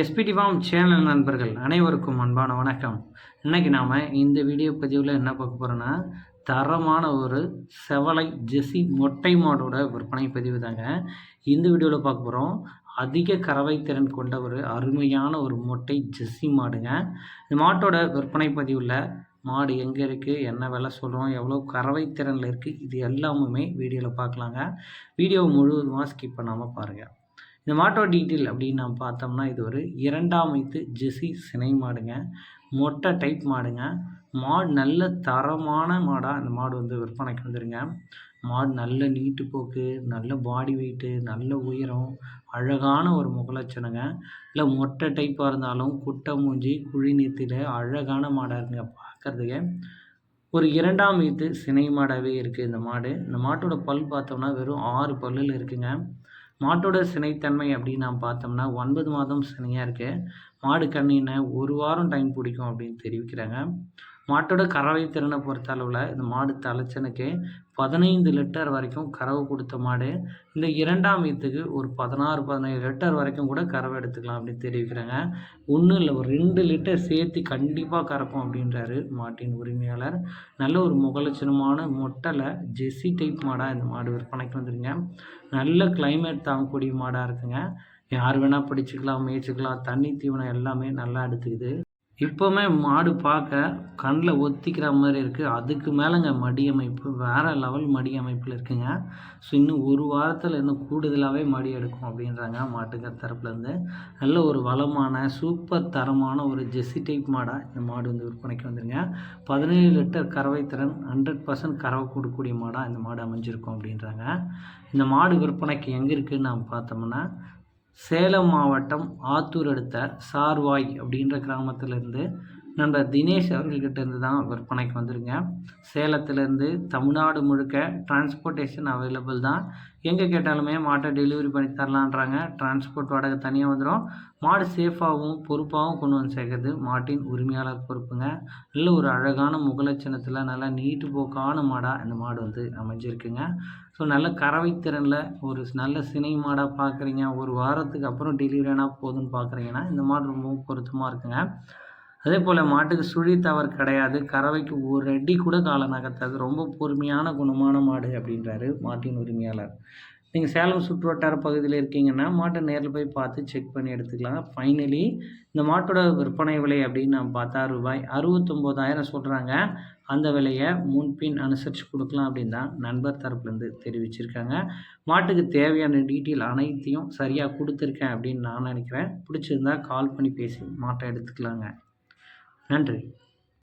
SPD form channel நண்பர்கள் அனைவருக்கும் அன்பான வணக்கம். இன்னைக்கு நாம் இந்த வீடியோ பதிவில் என்ன பார்க்க போகிறோன்னா தரமான ஒரு செவலை ஜெசி மொட்டை மாடோட விற்பனை பதிவு தாங்க. இந்த வீடியோவில் பார்க்க போகிறோம் அதிக கறவை திறன் கொண்ட ஒரு அருமையான ஒரு மொட்டை ஜெஸ்ஸி மாடுங்க. இந்த மாட்டோட விற்பனை பதிவில் மாடு எங்கே இருக்குது என்ன விலை சொல்கிறோம் எவ்வளோ கறவை திறனில் இருக்குது இது எல்லாமுமே வீடியோவில் பார்க்கலாங்க. வீடியோ முழுவதுமாக ஸ்கிப் பண்ணாமல் பாருங்கள் இந்த மாட்டோட டீட்டெயில் அப்படின்னு நம்ம பார்த்தோம்னா இது ஒரு இரண்டாம் வைத்து ஜெசி சினை மாடுங்க. மொட்டை டைப் மாடுங்க. மாடு நல்ல தரமான மாடாக அந்த மாடு வந்து விற்பனைக்கு வந்துருங்க. மாடு நல்ல நீட்டு போக்கு நல்ல பாடி வெயிட்டு நல்ல உயரம் அழகான ஒரு முகலட்சணங்க. இல்லை மொட்டை டைப்பாக இருந்தாலும் குட்டை மூஞ்சி குழி நீத்தில அழகான மாடாக இருக்குங்க பார்க்குறதுக்கு. ஒரு இரண்டாம் வீட்டு சினை மாடாகவே இருக்குது இந்த மாடு. இந்த மாட்டோட பல் பார்த்தோம்னா வெறும் ஆறு பல்லில் இருக்குங்க. மாட்டோட சினைத்தன்மை அப்படின்னு நாம் பார்த்தோம்னா ஒன்பது மாதம் சினையாக இருக்குது மாடு கண்ணினை ஒரு வாரம் டைம் பிடிக்கும் அப்படின்னு தெரிவிக்கிறாங்க. மாட்டோட கறவை திறனை பொறுத்த அளவில் இந்த மாடு தலைச்சனுக்கு பதினைந்து லிட்டர் வரைக்கும் கறவை கொடுத்த மாடு. இந்த இரண்டாம் ஈத்துக்கு ஒரு பதினாறு பதினேழு லிட்டர் வரைக்கும் கூட கறவை எடுத்துக்கலாம் அப்படின்னு தெரிவிக்கிறாங்க. ஒன்றும் இல்லை ஒரு ரெண்டு லிட்டர் சேர்த்து கண்டிப்பாக கறக்கும் அப்படின்றாரு மாட்டின் உரிமையாளர். நல்ல ஒரு முகலட்சணமான மொட்டையில் ஜெஸ்ஸி டைப் மாடாக இந்த மாடு விற்பனைக்கு வந்துருங்க நல்ல கிளைமேட் தாங்கக்கூடிய மாடாக இருக்குங்க. யார் வேணால் பிடிச்சிக்கலாம் மேய்ச்சிக்கலாம். தண்ணி தீவனம் எல்லாமே நல்லா எடுத்துக்குது. இப்போவுமே மாடு பார்க்க கண்ணில் ஒத்திக்கிற மாதிரி இருக்குது அதுக்கு மேலேங்க மடி அமைப்பு வேறு லெவல் மடி அமைப்பில் இருக்குங்க. ஸோ இன்னும் ஒரு வாரத்தில் இன்னும் கூடுதலாகவே மடி எடுக்கும் அப்படின்றாங்க மாட்டுங்க தரப்புலேருந்து நல்ல ஒரு வளமான சூப்பர் தரமான ஒரு ஜெஸ்ஸி டைப் மாடாக இந்த மாடு வந்து விற்பனைக்கு வந்துருங்க. பதினேழு லிட்டர் கறவை திறன் ஹண்ட்ரட் பர்சன்ட் கறவை கொடுக்கக்கூடிய மாடாக இந்த மாடு அமைஞ்சிருக்கும் அப்படின்றாங்க. இந்த மாடு விற்பனைக்கு எங்கே இருக்குதுன்னு நாம் பார்த்தோம்னா சேலம் மாவட்டம் ஆத்தூர் அடுத்த சார்வாய் அப்படின்ற கிராமத்திலேருந்து நண்பர் தினேஷ் அவர்கள்கிட்ட இருந்து தான் விற்பனைக்கு வந்திருங்க. சேலத்துலேருந்து தமிழ்நாடு முழுக்க டிரான்ஸ்போர்ட்டேஷன் அவைலபிள் தான். எங்கே கேட்டாலுமே மாட்டை டெலிவரி பண்ணி தரலான்றாங்க. டிரான்ஸ்போர்ட் வாடகை தனியாக வந்துடும் மாடு சேஃபாகவும் பொறுப்பாகவும் கொண்டு வந்து சேர்க்குறது மாட்டின் உரிமையாளர் பொறுப்புங்க. நல்ல ஒரு அழகான முகலட்சணத்தில் நல்லா நீட்டு போக்கான மாடாக இந்த மாடு வந்து அமைஞ்சிருக்குங்க. ஸோ நல்ல கறவைத்திறனில் ஒரு நல்ல சினை மாடாக பார்க்குறீங்க ஒரு வாரத்துக்கு அப்புறம் டெலிவரி ஆனால் போதும்னு பார்க்குறீங்கன்னா இந்த மாடு ரொம்பவும் பொருத்தமாக இருக்குங்க. அதே போல் மாட்டுக்கு சுழி தவறு கிடையாது. கறவைக்கு ஒரு அடி கூட காலை நகர்த்தாது. ரொம்ப பொறுமையான குணமான மாடு அப்படின்றாரு மாட்டின் உரிமையாளர். நீங்கள் சேலம் சுற்று வட்டார பகுதியில் இருக்கீங்கன்னா மாட்டை நேரில் போய் பார்த்து செக் பண்ணி எடுத்துக்கலாம். ஃபைனலி இந்த மாட்டோட விற்பனை விலை அப்படின்னு நான் பார்த்தா ரூபாய் அறுபத்தொம்போதாயிரம் சொல்கிறாங்க அந்த விலையை முன்பின் அனுசரித்து கொடுக்கலாம் அப்படின்னு தான் நண்பர் தரப்புலேருந்து தெரிவிச்சிருக்காங்க. மாட்டுக்கு தேவையான டீட்டெயில் அனைத்தையும் சரியாக கொடுத்துருக்கேன் அப்படின்னு நான் நினைக்கிறேன். பிடிச்சிருந்தா கால் பண்ணி பேசி மாட்டை எடுத்துக்கலாங்க. நன்றி.